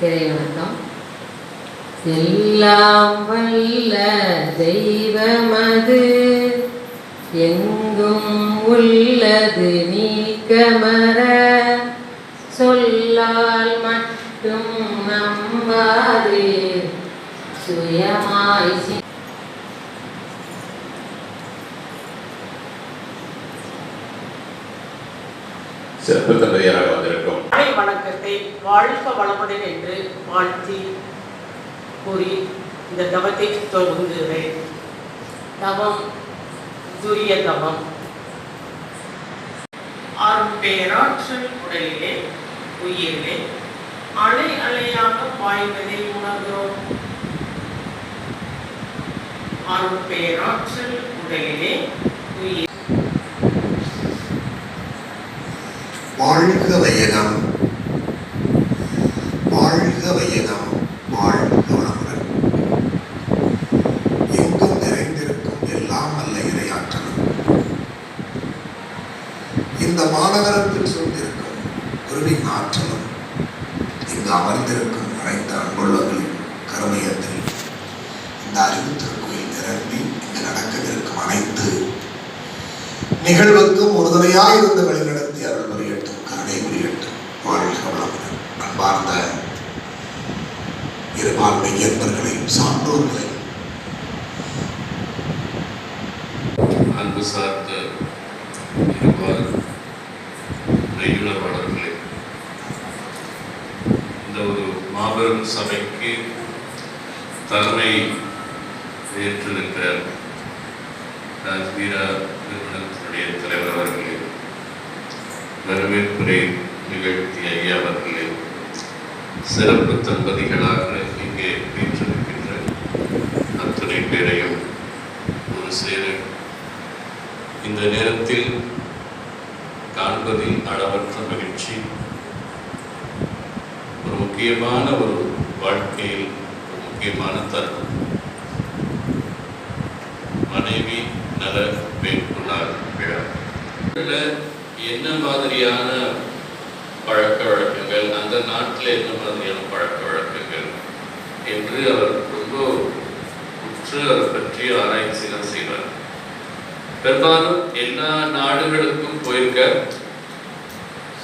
திரை வணக்கம் எல்லாம் வல்ல தெய்வமது எங்கும் உள்ளது நீக்கமர. சொல்லால் மட்டும் நம்பாது சுயமாய் சிறப்பு. வணக்கத்தை வாழ்க வளமுடன் என்று வாழ்த்தி கூறி இந்த தவத்தை துவங்குகிறேன் தவம் துரிய தவம். ஆறும் பேராற்றல் உடலிலே உயிரிலே அலை அலையாக பாய்வதை உணர்கிறோம். ஆறும் பேராற்றல் உடலிலே உயிர். வாழ்க வையகம். வாழ்க நாம் வாழ் கவனமுடன் எங்கும் நிறைந்திருக்கும் எல்லாம் அல்ல இறையாற்றலும். இந்த மாநகரத்தில் சூழ்ந்திருக்கும் குருவின் ஆற்றலும் இங்கு அமர்ந்திருக்கும் அனைத்து அன்புள்ளங்களின் கருமையத்தில் இந்த அறிவு திருக்கோயில் நிரம்பி இங்கு நடக்கவிருக்கும் அனைத்து நிகழ்வுக்கும் உறுதுணையாய் இருந்து வழிநடத்தி இருபான்மை இயற்பர்களையும் அன்பு சார்ந்த இருபால் ரெகுலராளர்களே இந்த ஒரு மாபெரும் சபைக்கு தலைமை ஏற்றிருக்கிற ராஜ்வீரா நிறுவனத்தினுடைய தலைவர் அவர்களே வரவேற்புரை நிகழ்த்திய ஐயா அவர்களே சிறப்பு தம்பதிகளாக வீற்றிருக்கின்ற அத்தனை பேரையும் ஒரு சேர. இந்த நேரத்தில் காண்பதில் அளவற்ற மகிழ்ச்சி. ஒரு முக்கியமான ஒரு வாழ்க்கையில் ஒரு முக்கியமான தருணம். மனைவி நல வேட்புள்ளார் விழா என்ன மாதிரியான பழக்க வழக்கங்கள் அந்த நாட்டில் என்ன மாதிரியான பழக்க என்று அவர் ரொம்ப உற்று அதை பற்றி ஆராய்ச்சிகள் செய்வார். பெரும்பாலும் எல்லா நாடுகளுக்கும் போயிருக்க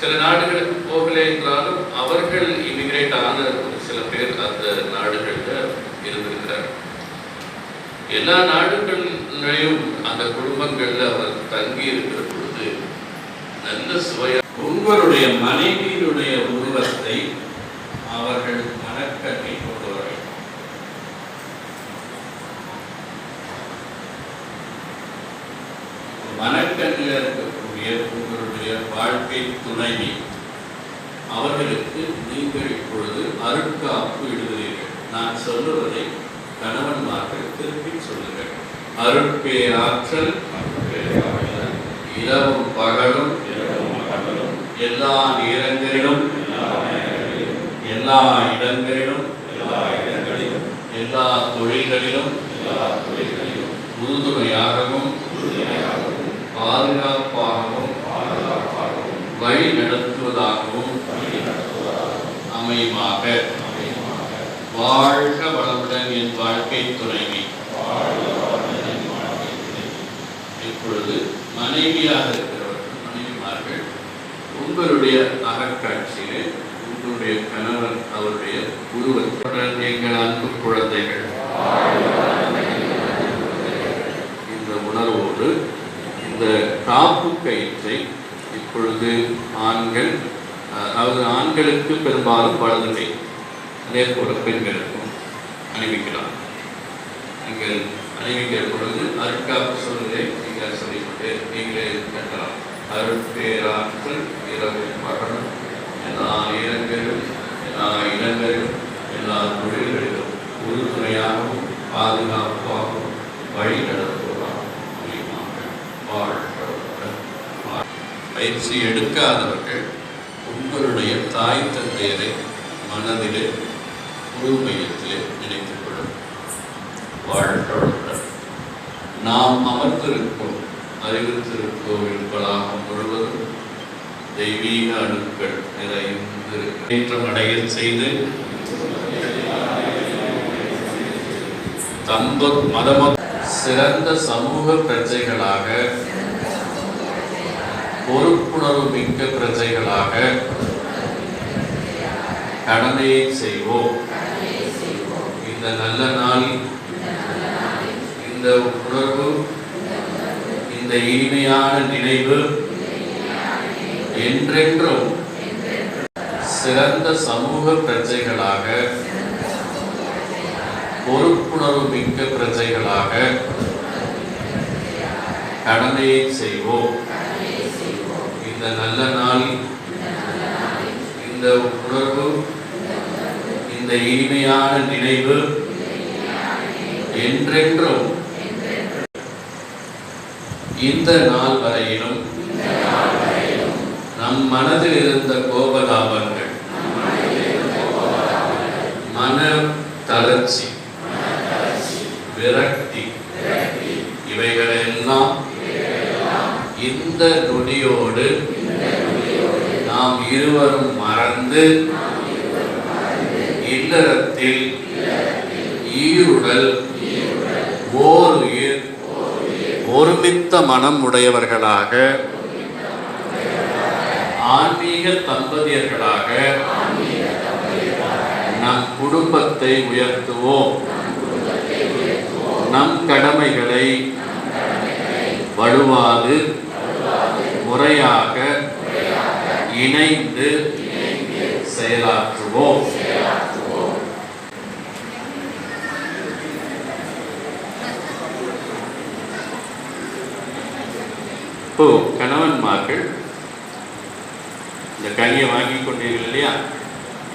சில நாடுகளுக்கு போகலை என்றாலும் அவர்கள் இமிகிரேட் ஆன ஒரு சில பேர் அந்த நாடுகளில் இருந்திருக்கிறார் எல்லா நாடுகளிலையும் அந்த குடும்பங்கள்ல அவர் தங்கி இருக்கிற பொழுது நல்ல சுவையா உங்களுடைய மனைவியினுடைய உருவத்தை அவர்கள் மறக்கவே மனக்கண்ணில் இருக்கக்கூடிய உங்களுடைய வாழ்க்கை துணைவி அவர்களுக்கு நீங்கள் இப்பொழுது அருட்காப்பு இடுகிறீர்கள். நான் சொல்லுவதை கணவன்மார்கள் திருப்பி சொல்லுங்கள். அருட்பேராற்றல் இரவும் பகலும் எல்லா நேரங்களிலும் எல்லா இடங்களிலும் எல்லா தொழில்களிலும் உறுதுணையாகவும் பாதுகாப்பாகவும் வழி நடத்துவதாகவும் அமையுமாக. வாழ்க வளமுடன் என் வாழ்க்கை துணைவி இப்பொழுது மனைவியாக இருக்கிறவர்கள் மனைவிமார்கள் உங்களுடைய அகக்காட்சியிலே உங்களுடைய கணவன் அவருடைய உருவத்துடன் எங்கள் அன்பு குழந்தைகள். இந்த உணர்வோடு இந்த காப்பு கயிற்றை இப்பொழுது ஆண்கள் அதாவது ஆண்களுக்கு பெரும்பாலும் வலதுகை அதே போல பெண்களுக்கும் அணிவிக்கலாம் நீங்கள் அணிவிக்கிற பொழுது அருட்காப்பு சொல்வதை நீங்கள் சொல்லிவிட்டு நீங்களே கட்டலாம். அருட்பேராற்றல் இரவு மரணம் எல்லா நேரங்களிலும் எல்லா இடங்களிலும் எல்லா தொழில்களிலும் உறுதுணையாகவும் பாதுகாப்பாகவும் வழி நடத்துவதாகவும் அமையுமாக. வாழ்க வளமுடன். வாழ்க. பயிற்சி எடுக்காதவர்கள் உங்களுடைய தாய் தந்தையரை மனதிலே குழுமையத்திலே நினைத்துக் கொள்ளும் வாழ்க்கை நாம் அமர்ந்திருக்கும் அறிவு திருக்கோவில் வளாகம் முழுவதும் தெய்வீக அணுக்கள் நிறைந்து அடைய செய்து தம்ப மதம சிறந்த சமூக பிரஜைகளாக பொறுப்புணர்வு மிக்க பிரஜைகளாக கடமையை செய்வோம். இந்த நல்ல நாள் இந்த உணர்வு இந்த இனிமையான நினைவு என்றென்றும் சிறந்த சமூக பிரஜைகளாக பொறுப்புணர்வு மிக்க பிரஜைகளாக கடமையை செய்வோம். இந்த நல்ல நாள் இந்த உணர்வு இந்த இனிமையான நினைவு என்றென்றும் இந்த நாள் வரையிலும் நம் மனதில் இருந்த கோபதாபங்கள் மன தளர்ச்சி விரக்தி இவைகளெல்லாம் இந்த நொடியோடு நாம் இருவரும் மறந்து இல்லறத்தில் ஈருடல் ஓர் உயிர் ஒருமித்த மனம் உடையவர்களாக ஆன்மீக தம்பதியர்களாக நம் குடும்பத்தை உயர்த்துவோம். நம் கடமைகளை வலுவாது முறையாக இணைந்து செயலாற்றுவோம். இப்போ கணவன்மார்கள் இந்த கனியை வாங்கி கொண்டீர்கள் இல்லையா?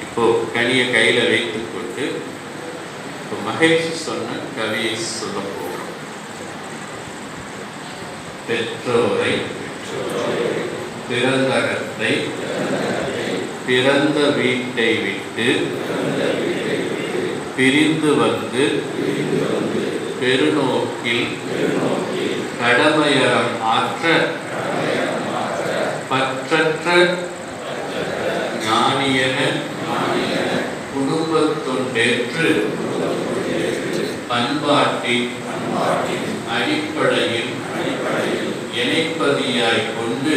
இப்போ கனியை கையில வைத்துக் கொண்டு இப்போ மகேஷ் சொன்ன கவியை சொல்ல போகிறோம். பெற்றோரை பிறந்தகத்தை பிறந்த வீட்டை விட்டு பிரிந்து வந்து பெருநோக்கில் கடமையறம் ஆற்ற பற்றற்ற ஞானியன குடும்பத் தொண்டேற்று பண்பாட்டின் அடிப்படையில் இணைப்பதியாய் கொண்டு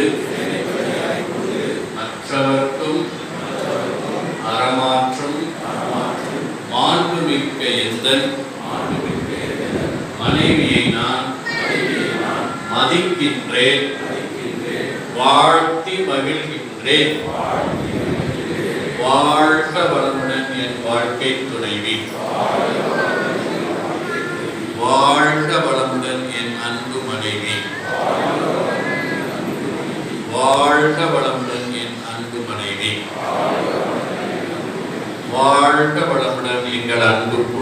மாண்புமிக்க மனைவியை நான் மதிக்கின்றேன். வாழ்த்தி மகிழ்கின்றேன். வாழ்க வளமுடன் என் வாழ்க்கை துணைவி. வாழ்க வளமுடன் என் அன்பு மனைவி. வாழ்க வளமுடன் என் அன்பு மனைவி. வாழ்க வளமுடன் எங்கள் அன்பு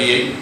குடும்பம் இந்த கவியை